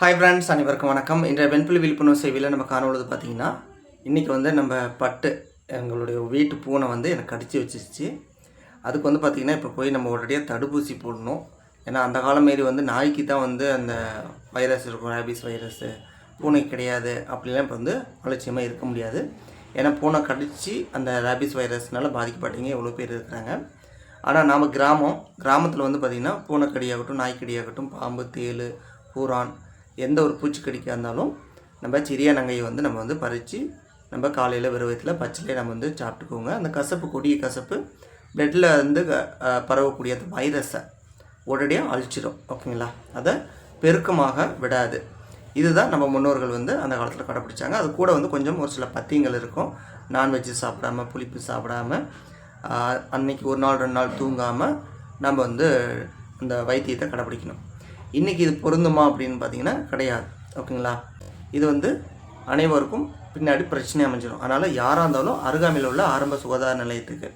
Hi friends அனைவருக்கும் வணக்கம். இன்றைய வெண்புலி விழிப்புணர்வு செய்வியில் நம்ம காணொழுது பார்த்தீங்கன்னா இன்றைக்கி வந்து நம்ம பட்டு எங்களுடைய வீட்டு பூனை வந்து எனக்கு கடிச்சு வச்சிருச்சு. அதுக்கு வந்து பார்த்திங்கன்னா இப்போ போய் நம்ம உடனடியாக தடுப்பூசி போடணும். ஏன்னா அந்த காலம் மாரி வந்து நாய்க்கு தான் வந்து அந்த வைரஸ் இருக்கும் ரேபிஸ் வைரஸ்ஸு பூனை கிடையாது அப்படிலாம் இப்போ வந்து அலட்சியமாக இருக்க முடியாது. ஏன்னா பூனை கடித்து அந்த ரேபிஸ் வைரஸ்னால பாதிக்கப்பட்டீங்க எவ்வளோ பேர் இருக்கிறாங்க. ஆனால் நாம் கிராமம் கிராமத்தில் வந்து பார்த்திங்கன்னா பூனைக்கடியாகட்டும் நாய்க்கடியாகட்டும் பாம்பு தேள் பூரான் எந்த ஒரு பூச்சிக்கடிக்காக இருந்தாலும் நம்ம சிறிய நங்கையை வந்து நம்ம வந்து பறித்து நம்ம காலையில் வெறும் வயிற்றுல பச்சிலே நம்ம வந்து சாப்பிட்டுக்கோங்க. அந்த கசப்பு கொடிய கசப்பு பிளட்டில் வந்து க- பரவக்கூடிய அந்த வைரஸை உடனடியாக அழிச்சிடும் ஓகேங்களா? அதை பெருக்கமாக விடாது. இதுதான் நம்ம முன்னோர்கள் வந்து அந்த காலத்தில் கடைப்பிடிச்சாங்க அது கூட வந்து கொஞ்சம் ஒரு சில பத்தியங்கள் இருக்கும். நான்வெஜ் சாப்பிடாம புளிப்பு சாப்பிடாம அன்னைக்கு ஒரு நாள் ரெண்டு நாள் தூங்காமல் நம்ம வந்து அந்த வைத்தியத்தை கடைப்பிடிக்கணும் இன்றைக்கி இது பொருந்துமா அப்படின்னு பார்த்தீங்கன்னா கிடையாது. ஓகேங்களா? இது வந்து அனைவருக்கும் பின்னாடி பிரச்சனை அமைஞ்சிடும் அதனால் யாராக இருந்தாலும் அருகாமையில் உள்ள ஆரம்ப சுகாதார நிலையத்துக்கு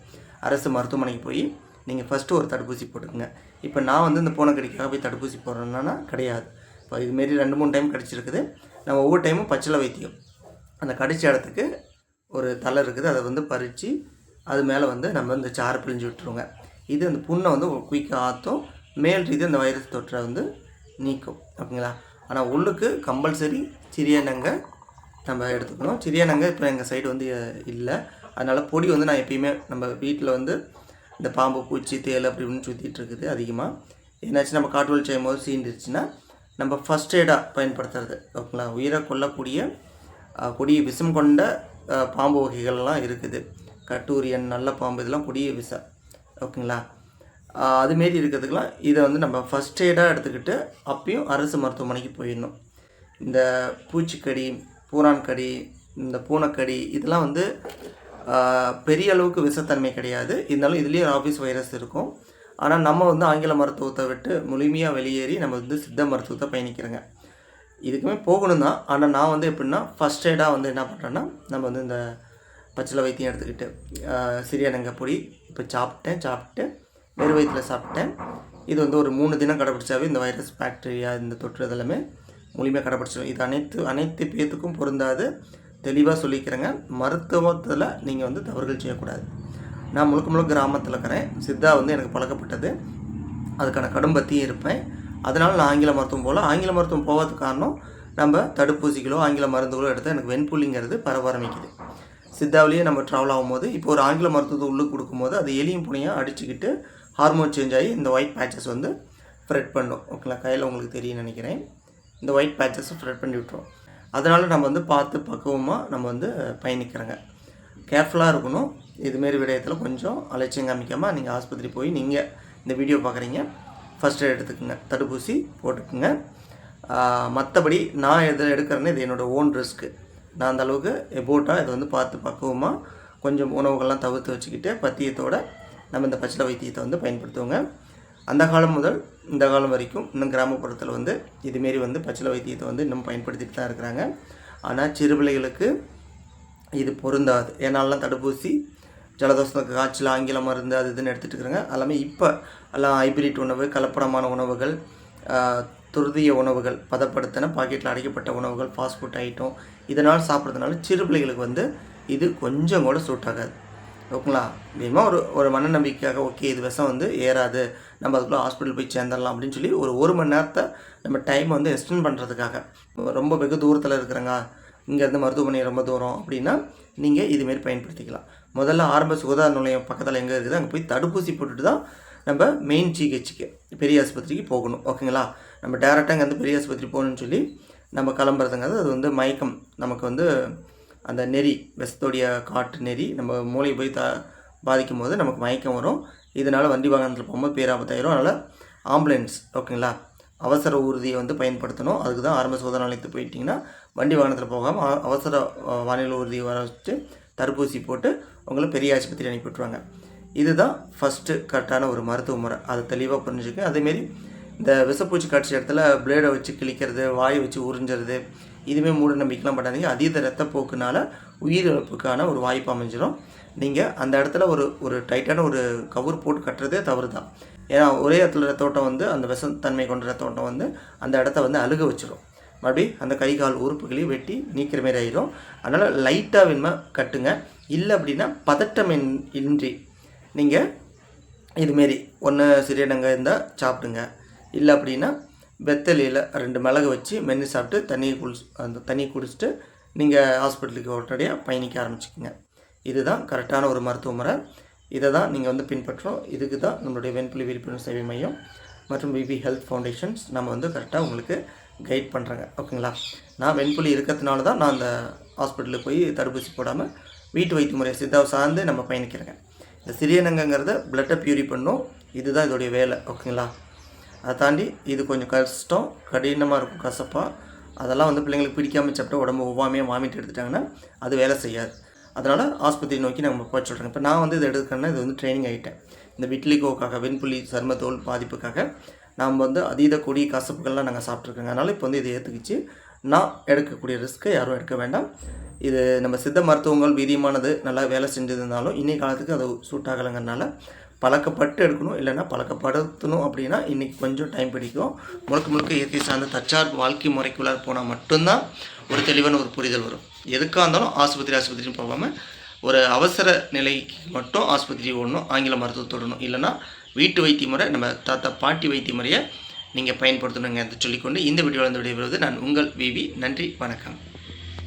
அரசு மருத்துவமனைக்கு போய் நீங்கள் ஃபஸ்ட்டு ஒரு தடுப்பூசி போட்டுக்கோங்க. இப்போ நான் வந்து இந்த பூனைக்கடிக்காக போய் தடுப்பூசி போடுறேன்னா கிடையாது. இப்போ இதுமாரி ரெண்டு மூணு டைம் கடிச்சிருக்குது. நம்ம ஒவ்வொரு டைமும் பச்சிலை வைத்தியம். அந்த கடிச்ச இடத்துக்கு ஒரு தலை இருக்குது. அதை வந்து பறித்து அது மேலே வந்து நம்ம இந்த சாறு பிழிஞ்சு விட்டுருவோங்க. இது அந்த புண்ணை வந்து குயிக்காக ஆற்றும் மேல் ரீதி அந்த வைரஸ் தொற்றை வந்து நீக்கும் ஓகேங்களா? ஆனால் உள்ளுக்கு கம்பல்சரி சிறியனங்க நம்ம எடுத்துக்கணும். சிறியனங்க இப்போ எங்கள் சைடு வந்து இல்லை. அதனால் பொடி வந்து நான் எப்பயுமே நம்ம வீட்டில் வந்து இந்த பாம்பு பூச்சி தேல் அப்படி இப்படின்னு சுற்றிட்டு இருக்குது அதிகமாக என்னாச்சு நம்ம காட்டுவல் செய்யும் போது சீண்டிருச்சுன்னா நம்ம ஃபஸ்ட் எய்டாக பயன்படுத்துறது ஓகேங்களா? உயிரை கொல்லக்கூடிய கொடிய விஷம் கொண்ட பாம்பு வகைகள்லாம் இருக்குது. கட்டூரியன் நல்ல பாம்பு இதெல்லாம் கொடிய விஷம் ஓகேங்களா? அதுமாரி இருக்கிறதுக்கெலாம் இதை வந்து நம்ம ஃபஸ்ட் எய்டாக எடுத்துக்கிட்டு அப்பயும் அரசு மருத்துவமனைக்கு போயிடணும். இந்த பூச்சிக்கடி பூரான் கடி இந்த பூனைக்கடி இதெல்லாம் வந்து பெரிய அளவுக்கு விஷத்தன்மை கிடையாது. இருந்தாலும் இதுலேயே ஆஃபீஸ் வைரஸ் இருக்கும். ஆனால் நம்ம வந்து ஆங்கில மருத்துவத்தை விட்டு முழுமையாக வெளியேறி நம்ம வந்து சித்த மருத்துவத்தை பயணிக்கிறோங்க. இதுக்குமே போகணும் தான். ஆனால் நான் வந்து எப்படின்னா ஃபஸ்ட் எய்டாக வந்து என்ன பண்ணுறேன்னா நம்ம வந்து இந்த பச்சிலை வைத்தியம் எடுத்துக்கிட்டு சிறியனங்க பொடி இப்போ சாப்பிட்டேன் சாப்பிட்டு வெறும் வயிற்றில் சாப்பிட்டேன். இது வந்து ஒரு மூணு தினம் கடைப்பிடிச்சாவே இந்த வைரஸ் பாக்டீரியா இந்த தொற்று இதெல்லாமே முழுமையாக கடைப்பிடிச்சிடும் இது அனைத்து அனைத்து பேத்துக்கும் பொருந்தாது. தெளிவாக சொல்லிக்கிறேங்க. மருத்துவத்தில் நீங்கள் வந்து தவறுகள் செய்யக்கூடாது. நான் முழுக்க முழுக்க கிராமத்தில் இருக்கிறேன். சித்தா வந்து எனக்கு பழக்கப்பட்டது. அதுக்கான கடும்பத்தியும் இருப்பேன். அதனால் நான் ஆங்கில மருத்துவம் போகல. ஆங்கில மருத்துவம் போகிறதுக்கு காரணம் நம்ம தடுப்பூசிகளோ ஆங்கில மருந்துகளோ எடுத்தால் எனக்கு வெண்புள்ளிங்கிறது பரவ ஆரம்பிக்குது சித்தாவிலேயே நம்ம ட்ராவல் ஆகும்போது இப்போ ஒரு ஆங்கில மருத்துவத்தை உள்ளுக்கு கொடுக்கும்போது அது எலியும் புனையாக அடிச்சுக்கிட்டு ஹார்மோன் சேஞ்ச் ஆகி இந்த ஒயிட் பேச்சஸ் வந்து ஸ்ப்ரெட் பண்ணும். ஓகேங்களா கையில் உங்களுக்கு தெரியும் நினைக்கிறேன். இந்த ஒயிட் பேச்சஸ் ஸ்ப்ரெட் பண்ணி விட்டுரும். அதனால் நம்ம வந்து பார்த்து பக்குவமாக நம்ம வந்து பயணிக்கிறோங்க. கேர்ஃபுல்லாக இருக்கணும். இதுமாரி விடயத்தில் கொஞ்சம் அலட்சியம் காமிக்காமல் நீங்கள் ஆஸ்பத்திரி போய் நீங்கள் இந்த வீடியோ பார்க்குறீங்க ஃபஸ்ட் எய்ட் எடுத்துக்கோங்க. தடுப்பூசி போட்டுக்குங்க. மற்றபடி நான் எதில் எடுக்கிறேன்னு இது என்னோடய ஓன் ரிஸ்க்கு நான் அந்த அளவுக்கு எபோட்டாக இதை வந்து பார்த்து பக்குவமாக கொஞ்சம் உணவுகள்லாம் தவிர்த்து வச்சுக்கிட்டு பத்தியத்தோட நம்ம இந்த பச்சிலை வைத்தியத்தை வந்து பயன்படுத்துவோங்க. அந்த காலம் முதல் இந்த காலம் வரைக்கும் இன்னும் கிராமப்புறத்தில் வந்து இதுமாரி வந்து பச்சிலை வைத்தியத்தை வந்து இன்னும் பயன்படுத்திட்டு தான் இருக்கிறாங்க. ஆனால் சிறு பிள்ளைகளுக்கு இது பொருந்தாது. ஏன்னாலாம் தடுப்பூசி ஜலதோஷத்துக்கு காய்ச்சல் ஆங்கில மருந்து அது இதுன்னு எடுத்துகிட்டு இருக்கிறாங்க. எல்லாமே இப்போ எல்லாம் ஹைபிரிட் உணவு கலப்படமான உணவுகள் துருதிய உணவுகள் பதப்படுத்தின பாக்கெட்டில் அடைக்கப்பட்ட உணவுகள் ஃபாஸ்ட் ஃபுட் ஐட்டம் இதனால் சாப்பிட்றதுனால சிறு பிள்ளைகளுக்கு வந்து இது கொஞ்சம் கூட சூட் ஆகாது. ஓகேங்களா? வேணுமா ஒரு ஒரு மனநம்பிக்கைக்காக ஓகே இது விஷம் வந்து ஏறாது. நம்ம அதுக்குள்ளே ஹாஸ்பிட்டல் போய் சேர்ந்துடலாம் அப்படின்னு சொல்லி ஒரு ஒரு மணி நேரத்தை நம்ம டைம் வந்து எக்ஸ்டெண்ட் பண்ணுறதுக்காக ரொம்ப வெகு தூரத்தில் இருக்கிறாங்க. இங்கேருந்து மருத்துவமனை ரொம்ப தூரம் அப்படின்னா நீங்கள் இதுமாரி பயன்படுத்திக்கலாம். முதல்ல ஆரம்ப சுகாதார நிலையம் பக்கத்தில் எங்கே இருக்குது அங்கே போய் தடுப்பூசி போட்டுட்டு தான் நம்ம மெயின் ஜிஹெச்சுக்கு பெரிய ஆஸ்பத்திரிக்கு போகணும். ஓகேங்களா? நம்ம டேரெக்டாக இங்கேருந்து பெரிய ஆஸ்பத்திரி போகணும்னு சொல்லி நம்ம கிளம்புறதுங்கிறது அது வந்து மயக்கம். நமக்கு வந்து அந்த நெறி விஷத்தோடைய காட்டு நெறி நம்ம மூளையை போய் த பாதிக்கும் போது நமக்கு மயக்கம் வரும். இதனால் வண்டி வாகனத்தில் போகும்போது பேராபத்தாயிரும். அதனால் ஆம்புலன்ஸ் ஓகேங்களா? அவசர ஊர்தியை வந்து பயன்படுத்தணும். அதுக்கு தான் ஆரம்ப சோதனை நிலையத்துக்கு போயிட்டிங்கன்னா வண்டி வாகனத்தில் போகாமல் அவசர வானிலை ஊர்தியை வர வச்சு தடுப்பூசி போட்டு உங்களை பெரிய ஆஸ்பத்திரி அனுப்பி விட்ருவாங்க இதுதான் ஃபஸ்ட்டு கரெக்டான ஒரு மருத்துவ முறை. அதை தெளிவாக புரிஞ்சுக்க. அதேமாரி இந்த விஷப்பூச்சி காட்சி இடத்துல பிளேடை வச்சு கிழிக்கிறது வாயை வச்சு உறிஞ்சுறது இதுவுமே மூட நம்பிக்கைலாம் பண்ணாதீங்க அதீத ரத்தப்போக்குனால உயிரிழப்புக்கான ஒரு வாய்ப்பு அமைஞ்சிடும் நீங்கள் அந்த இடத்துல ஒரு ஒரு டைட்டான ஒரு கவர் போட்டு கட்டுறதே தவறு தான் ஏன்னா ஒரே இடத்துல ரத்தோட்டம் வந்து அந்த விஷத்தன்மை கொண்ட ரத்தோட்டம் வந்து அந்த இடத்த வந்து அழுக வச்சிடும் மறுபடி அந்த கை கால் உறுப்புகளையும் வெட்டி நீக்கிற மாதிரி ஆயிரும். அதனால் லைட்டாக வேணுமா கட்டுங்க. இல்லை அப்படின்னா பதட்டம் இன்- இன்றி நீங்கள் இதுமாரி ஒன்று சிறியடங்க இருந்தால் சாப்பிடுங்க. இல்லை அப்படின்னா வெத்தலையில் ரெண்டு மிளகு வச்சு மென்று சாப்பிட்டு தண்ணியை குளிச்சு அந்த தண்ணியை குடிச்சிட்டு நீங்கள் ஹாஸ்பிட்டலுக்கு உடனடியாக பயணிக்க ஆரம்பிச்சுக்கோங்க. இதுதான் கரெக்டான ஒரு மருத்துவ முறை இதை தான் நீங்கள் வந்து பின்பற்றணும். இதுக்கு தான் நம்மளுடைய வெண்புலி விழிப்புணர்வு சேவை மையம் மற்றும் விபி ஹெல்த் ஃபவுண்டேஷன்ஸ் நம்ம வந்து கரெக்டாக உங்களுக்கு கைட் பண்ணுறாங்க ஓகேங்களா? நான் வெண்புலி இருக்கிறதுனால தான் நான் அந்த ஹாஸ்பிட்டலுக்கு போய் தடுப்பூசி போடாமல் வீட்டு வைத்திய முறை சித்தாவை சார்ந்து நம்ம பயணிக்கிறேங்க. இந்த சிறியனங்கிறத பிளட்டை பியூரி பண்ணும். இதுதான் இதோடைய வேலை. ஓகேங்களா? அதை தாண்டி இது கொஞ்சம் கஷ்டம் கடினமாக இருக்கும் கசப்பாக அதெல்லாம் வந்து பிள்ளைங்களுக்கு பிடிக்காம சாப்பிட்டா உடம்பு ஒவ்வாமையாக வாமிட்டு எடுத்துட்டாங்கன்னா அது வேலை செய்யாது. அதனால் ஆஸ்பத்திரி நோக்கி நம்ம போக சொல்கிறேன் இப்போ நான் வந்து இதை எடுக்கிறேன்னா இது வந்து ட்ரைனிங் ஆகிட்டேன் இந்த விட்லிகோக்காக வெண்புலி சருமத்தோல் பாதிப்புக்காக நாம் வந்து அதீத கொடி கசப்புகள்லாம் நாங்கள் சாப்பிட்ருக்கோங்க அதனால் இப்போ வந்து இதை ஏற்றுக்கிச்சு நான் எடுக்கக்கூடிய ரிஸ்க்கை யாரும் எடுக்க வேண்டாம். இது நம்ம சித்த மருத்துவங்கள் வீரியமானது நல்லா வேலை செஞ்சது இருந்தாலும் இன்றைய காலத்துக்கு அது சூட் ஆகலைங்கிறனால பழக்கப்பட்டு எடுக்கணும் இல்லைன்னா பழக்கப்படுத்தணும் அப்படின்னா இன்றைக்கி கொஞ்சம் டைம் பிடிக்கும். முழுக்க முழுக்க இயற்கை சார்ந்த தற்சார்பு வாழ்க்கை முறைக்குள்ளார் போனால் மட்டும்தான் ஒரு தெளிவான ஒரு புரிதல் வரும். எதுக்காக இருந்தாலும் ஆஸ்பத்திரி ஆஸ்பத்திரின்னு போகாமல் ஒரு அவசர நிலைக்கு மட்டும் ஆஸ்பத்திரி ஓடணும் ஆங்கில மருத்துவத்தோடணும் இல்லைன்னா வீட்டு வைத்திய முறை நம்ம தாத்தா பாட்டி வைத்திய முறையை நீங்கள் பயன்படுத்தணுங்க என்று சொல்லிக்கொண்டு இந்த வீடியோவில் வந்து விடைபெறுவது நான் உங்கள் விவி. நன்றி வணக்கம்.